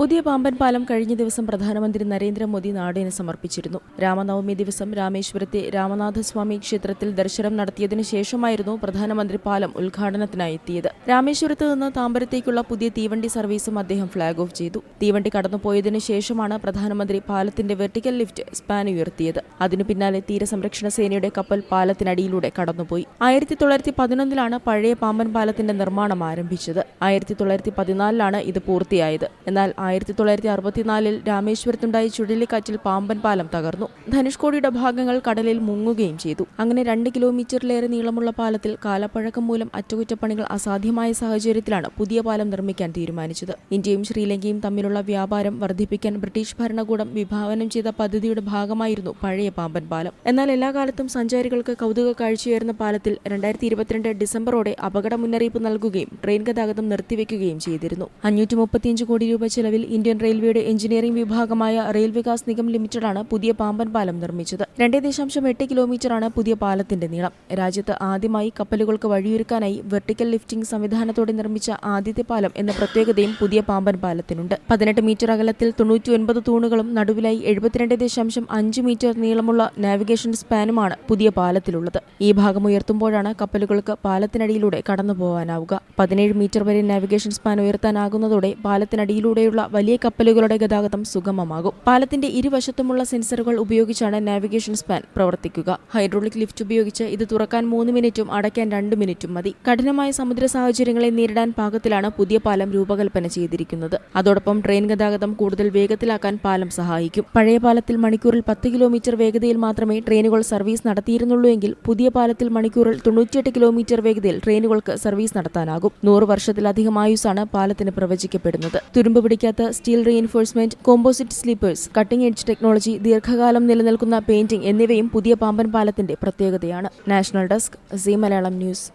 പുതിയ പാമ്പൻ പാലം കഴിഞ്ഞ ദിവസം പ്രധാനമന്ത്രി നരേന്ദ്രമോദി നാടിന് സമർപ്പിച്ചിരുന്നു. രാമനവമി ദിവസം രാമേശ്വരത്തെ രാമനാഥസ്വാമി ക്ഷേത്രത്തിൽ ദർശനം നടത്തിയതിനു ശേഷമായിരുന്നു പ്രധാനമന്ത്രി പാലം ഉദ്ഘാടനത്തിനായി എത്തിയത്. രാമേശ്വരത്ത് നിന്ന് താമ്പരത്തേക്കുള്ള പുതിയ തീവണ്ടി സർവീസും അദ്ദേഹം ഫ്ളാഗ് ഓഫ് ചെയ്തു. തീവണ്ടി കടന്നുപോയതിനു ശേഷമാണ് പ്രധാനമന്ത്രി പാലത്തിന്റെ വെർട്ടിക്കൽ ലിഫ്റ്റ് സ്പാൻ ഉയർത്തിയത്. അതിനു പിന്നാലെ തീരസംരക്ഷണ സേനയുടെ കപ്പൽ പാലത്തിനടിയിലൂടെ കടന്നുപോയി. ആയിരത്തി തൊള്ളായിരത്തി പതിനൊന്നിലാണ് പഴയ പാമ്പൻ പാലത്തിന്റെ നിർമ്മാണം ആരംഭിച്ചത്. ആയിരത്തി തൊള്ളായിരത്തി പതിനാലിലാണ് ഇത് പൂർത്തിയായത്. എന്നാൽ ആയിരത്തി തൊള്ളായിരത്തി അറുപത്തിനാലിൽ രാമേശ്വരത്തുണ്ടായ ചുഴലിക്കാറ്റിൽ പാമ്പൻ പാലം തകർന്നു. ധനുഷ്കോടിയുടെ ഭാഗങ്ങൾ കടലിൽ മുങ്ങുകയും ചെയ്തു. അങ്ങനെ രണ്ട് കിലോമീറ്ററിലേറെ നീളമുള്ള പാലത്തിൽ കാലപ്പഴക്കം മൂലം അറ്റകുറ്റപ്പണികൾ അസാധ്യമായ സാഹചര്യത്തിലാണ് പുതിയ പാലം നിർമ്മിക്കാൻ തീരുമാനിച്ചത്. ഇന്ത്യയും ശ്രീലങ്കയും തമ്മിലുള്ള വ്യാപാരം വർദ്ധിപ്പിക്കാൻ ബ്രിട്ടീഷ് ഭരണകൂടം വിഭാവനം ചെയ്ത പദ്ധതിയുടെ ഭാഗമായിരുന്നു പഴയ പാമ്പൻ പാലം. എന്നാൽ എല്ലാ കാലത്തും സഞ്ചാരികൾക്ക് കൗതുക കാഴ്ചയായിരുന്ന പാലത്തിൽ രണ്ടായിരത്തി ഇരുപത്തിരണ്ട് ഡിസംബറോടെ അപകട മുന്നറിയിപ്പ് നൽകുകയും ട്രെയിൻ ഗതാഗതം നിർത്തിവെക്കുകയും ചെയ്തിരുന്നു. അഞ്ഞൂറ്റി മുപ്പത്തിയഞ്ച് കോടി രൂപ ചെലവിൽ ഇന്ത്യൻ റെയിൽവേയുടെ എഞ്ചിനീയറിംഗ് വിഭാഗമായ റെയിൽ വികാസ് നിഗം ലിമിറ്റഡാണ് പുതിയ പാമ്പൻ പാലം നിർമ്മിച്ചത്. രണ്ടേ ദശാംശം എട്ട് കിലോമീറ്ററാണ് പുതിയ പാലത്തിന്റെ നീളം. രാജ്യത്ത് ആദ്യമായി കപ്പലുകൾക്ക് വഴിയൊരുക്കാനായി വെർട്ടിക്കൽ ലിഫ്റ്റിംഗ് സംവിധാനത്തോടെ നിർമ്മിച്ച ആദ്യത്തെ പാലം എന്ന പ്രത്യേകതയും പുതിയ പാമ്പൻ പാലത്തിനുണ്ട്. പതിനെട്ട് മീറ്റർ അകലത്തിൽ തൊണ്ണൂറ്റി ഒൻപത് തൂണുകളും നടുവിലായി എഴുപത്തിരണ്ട് ദശാംശം അഞ്ച് മീറ്റർ നീളമുള്ള നാവിഗേഷൻ സ്പാനുമാണ് പുതിയ പാലത്തിലുള്ളത്. ഈ ഭാഗം ഉയർത്തുമ്പോഴാണ് കപ്പലുകൾക്ക് പാലത്തിനടിയിലൂടെ കടന്നു പോകാനാവുക പതിനേഴ് മീറ്റർ വരെ നാവിഗേഷൻ സ്പാൻ ഉയർത്താനാകുന്നതോടെ പാലത്തിനടിയിലൂടെയുള്ള വലിയ കപ്പലുകളുടെ ഗതാഗതം സുഗമമാകും. പാലത്തിന്റെ ഇരുവശത്തുമുള്ള സെൻസറുകൾ ഉപയോഗിച്ചാണ് നാവിഗേഷൻ സ്പാൻ പ്രവർത്തിക്കുക. ഹൈഡ്രോളിക് ലിഫ്റ്റ് ഉപയോഗിച്ച് ഇത് തുറക്കാൻ മൂന്ന് മിനിറ്റും അടയ്ക്കാൻ രണ്ട് മിനിറ്റും മതി. കഠിനമായ സമുദ്ര സാഹചര്യങ്ങളെ നേരിടാൻ പാകത്തിലാണ് പുതിയ പാലം രൂപകൽപ്പന ചെയ്തിരിക്കുന്നത്. അതോടൊപ്പം ട്രെയിൻ ഗതാഗതം കൂടുതൽ വേഗത്തിലാക്കാൻ പാലം സഹായിക്കും. പഴയ പാലത്തിൽ മണിക്കൂറിൽ പത്ത് കിലോമീറ്റർ വേഗതയിൽ മാത്രമേ ട്രെയിനുകൾ സർവീസ് നടത്തിയിരുന്നുള്ളൂ എങ്കിൽ പുതിയ പാലത്തിൽ മണിക്കൂറിൽ തൊണ്ണൂറ്റിയെട്ട് കിലോമീറ്റർ വേഗതയിൽ ട്രെയിനുകൾക്ക് സർവീസ് നടത്താനാകും. നൂറ് വർഷത്തിലധികം ആയുസാണ് പാലത്തിന് പ്രവചിക്കപ്പെടുന്നത്. തുരുമ്പ് പിടിക്കാത്ത steel reinforcement composite sleepers cutting edge technology ദീർഘകാലം നിലനിൽക്കുന്ന പെയിന്റിംഗ് എന്നിവയും പുതിയ പാമ്പൻ പാലത്തിന്റെ പ്രത്യേകതയാണ്. National desk Zee Malayalam news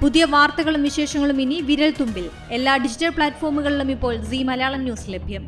പുതിയ വാർത്തകളും വിശേഷങ്ങളും ഇനി വിരൽ തുമ്പിൽ. എല്ലാ ഡിജിറ്റൽ പ്ലാറ്റ്ഫോമുകളിലും ഇപ്പോൾ സി മലയാളം ന്യൂസ് ലഭ്യം.